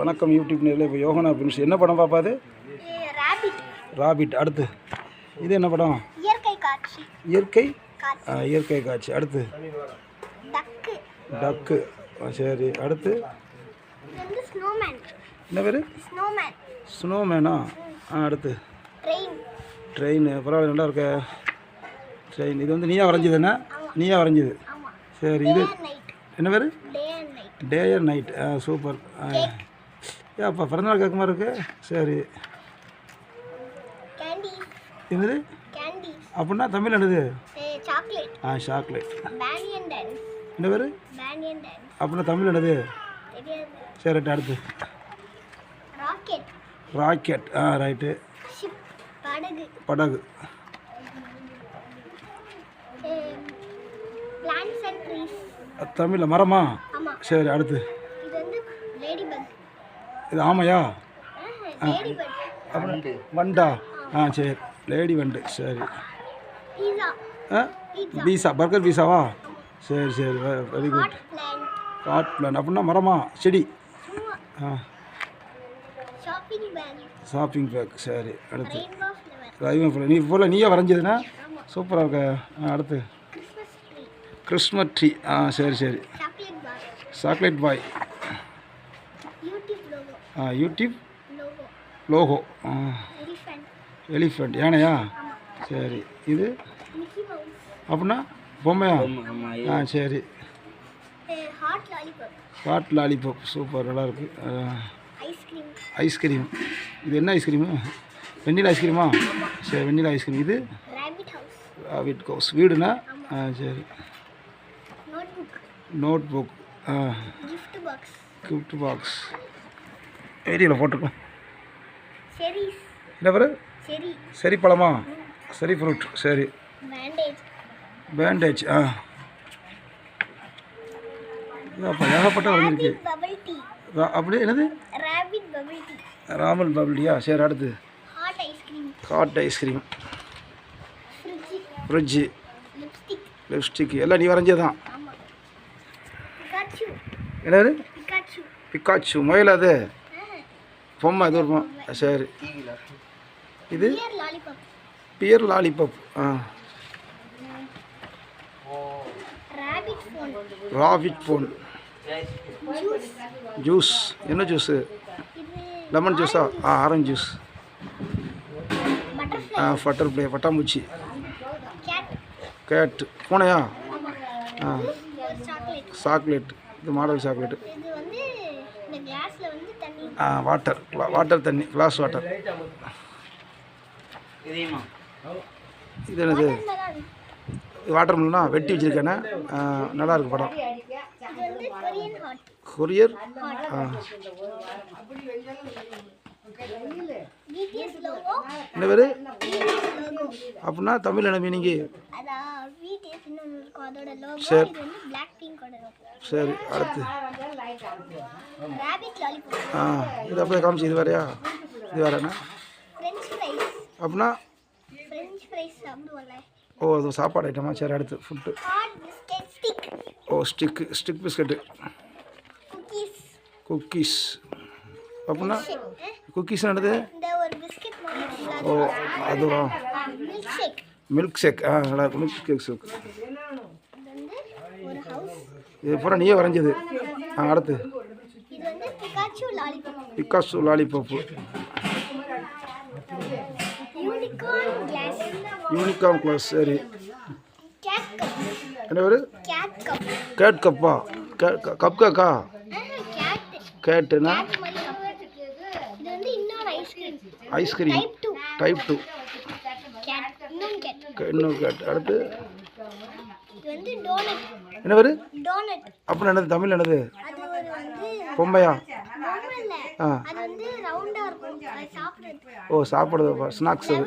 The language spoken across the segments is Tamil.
வணக்கம் யூடியூப் நேரில். இப்போ யோகனா பிரின்ஸ் என்ன படம் பாப்பாது ராபிட். அடுத்து. இது என்ன படம்? இயற்கை காட்சி. இயற்கை? இயற்கை காட்சி. அடுத்து. டக்கு. சரி. அடுத்து. என்ன பேர்? ஸ்னோமேன் ஆ அடுத்து. ட்ரெயின் பரவாயில்ல நல்லா இருக்க. ட்ரெயின் இது வந்து நீயா வரைஞ்சது என்ன? நீயா வரைஞ்சது. சரி இது. என்ன பேர்? Day and night day and night ah super. ஆ. ஏ அப்போ பிறந்தநாள் கேட்க மாதிரி இருக்கு. சரி. என்னது? அப்படின்னா தமிழ் என்னது? ஆ சாக்லேட் என்ன பேர்? அப்படின்னா தமிழ் என்னது? சரி ரைட்டு அடுத்து. ராக்கெட் ஆ ரைட்டு. படகு. தமிழில் மரமா? சரி அடுத்து இது வந்து லேடி பக் இது ஆமையா? அப்புறம் வண்டா. ஆ. சரி. லேடி வண்டு. சரி. பீஸா. ஆ? பீஸா. பர்கர் பீஸாவா? சரி சரி. Very good. Hot plan. அப்படின்னா மரமா? செடி? ஆ. Shopping bag. சரி அடுத்து. ஃபில் நீ ஃபுல்லாக நீயே வரைஞ்சதுன்னா? சூப்பராக இருக்க. ஆ அடுத்து. Christmas tree. ஆ சரி சரி. Chocolate boy. YouTube logo elephant யானையா? சரி. இது? அப்படின்னா பொம்மையா? ஆ சரி. ஹாட் லாலிபாப் சூப்பர் நல்லா இருக்கு ஐஸ்கிரீம் ஐஸ்கிரீம் இது என்ன ஐஸ்கிரீமு வெண்ணிலா ஐஸ்கிரீமா சரி வெண்ணிலா ஐஸ்கிரீம் இது? ரேபிட் ஹவுஸ் வீட் ஹவுஸ் வீடுனா? ஆ சரி. நோட் புக் ஆ. கிஃப்ட் பாக்ஸ் ஏரியில் போட்டிருக்கோம் என்ன பேர்? செரி. சரி பழமா? சரி ஃப்ரூட். சரி. பேண்டேஜ். ஆ. அப்போ ஏகப்பட்ட ரா- அப்படியே என்னது? Rabbit bubble tea. ராமல் பப்ளியா சரி அடுத்து. Hot ice cream fridge. Lipstick. எல்லாம் நீ வரைஞ்சது தான். ஆமாம் பிகாச்சு. என்னது? பிக்காச்சு முயல் அது. பொம்மை இது ஒரு பொம்மை. சரி. இது பியர் லாலிபாப் பியர் லாலிபப் ஆ. ரேபிட் ஃபோன் ஜூஸ் என்ன ஜூஸு இது லெமன் ஜூஸா ஆ ஆரஞ்சு ஜூஸ் பட்டர்ஃப்ளை ஆ பட்டர்ஃப்ளை பட்டாம்பூச்சி. கேட் கேட் பூனையா? ஆ. சாக்லேட் இது மாடல் சாக்லேட்டு ஆ வாட்டர் வாட்டர் தண்ணி. கிளாஸ் வாட்டர் இது என்னது? வாட்டர் மில்னா வெட்டி வச்சிருக்கேனே. ஆ, நல்லா இருக்கு படம். கொரியர் ஆ. என்ன பேர்? அப்படின்னா தமிழ் என்ன மீனிங்கு சரி. சரி அடுத்து. ஆ இது அப்படியே காமிச்சு இது வேறையா? இது வேற என்ன? ஃப்ரெஞ்ச் ஃப்ரைஸ் அப்படின்னா? ஓ அது சாப்பாடு ஐட்டமா சரி அடுத்து ஃபுட்டு ஓ ஸ்டிக்கு ஸ்டிக் பிஸ்கட்டு குக்கீஸ் அப்படின்னா? குக்கீஸ் என்னது? இருக்குல்ல, ஓ அதுவா? மில்க் ஷேக் ஆ நல்லா இருக்கும் மில்க் கேக் ஷேக் இது பூரா நீயே வரைஞ்சது. ஆ அடுத்து. பிக்காசு லாலிபாப்பு யூனிகார்ன் கிளாஸ் சரி. என்ன பேர்? கேட் கப் கேட் கப்பா கப் கேக்கா கேட் கேட்டுனா ஐஸ்கிரீம் டைப் டூ இன்னும் அடுத்து? என்ன பேர்? அப்புறம் என்னது? தமிழ் என்னது? பொம்மையா? ஆ. ஓ சாப்பிடுறது ஸ்நாக்ஸ் அது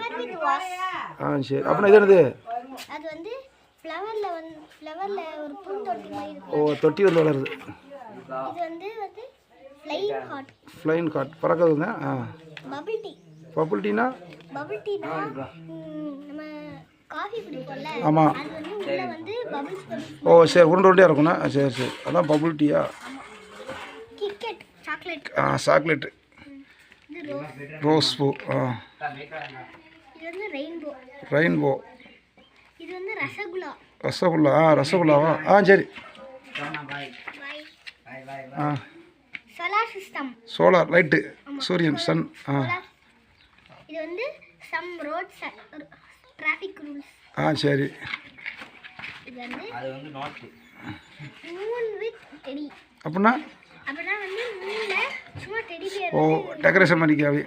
ஆ சரி. அப்புறம் இது என்னது? ஓ தொட்டி வந்து வளருது. ஃப்ளைன் காட் பறக்கிறது ஆ. பபிள் டீனா பபிள் டீனா ஆமாம் அது வந்து உள்ள வந்து பபிள்ஸ் ஓ சரி உருண்டை உருண்டையாக இருக்கும்ண்ணா சரி சரி. அதான் பபுள் டீயா ஆ? சாக்லேட்டு ரோஸ் பூ ஆ. இது வந்து ரெயின்போ ரெயின்போ இது வந்து ரசகுல்லா. ஆ ரசகுல்லாவா? ஆ சரி. பாய் ஆ. சோலார் சிஸ்டம் சோலார் லைட்டு சூரியன் சன் ஆ. இது வந்து சம் ரோட் டிராஃபிக் ரூல்ஸ் ஆ சரி. இது வந்து மூன் வித் டெடி அப்படின்னா? அப்படின்னா வந்து மூணுல சும்மா டெடி பியர் ஓ டெக்கரேஷன் பண்ணிக்காவே.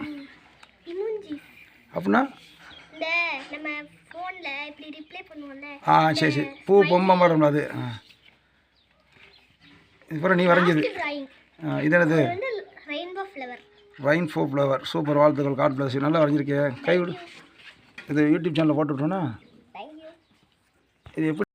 இமூஞ்சி அப்படின்னா? இந்த நம்ம ஃபோனில் இப்படி ரிப்ளை பண்ணுவோம்ல. ஆ சரி சரி. பூ பொம்மை மாதிரி அது. இதுக்கப்புறம் நீ வரைஞ்சது. இது என்னது? ரெயின்போ ஃப்ளவர் வைன் ஃபோ ஃப்ளவர் சூப்பர் வாழ்த்துக்கள். காட் பிளஸ் நல்லா வரைஞ்சிருக்கே கை விடு இது யூடியூப் சேனலில் போட்டு தேங்க்யூ இது எப்படி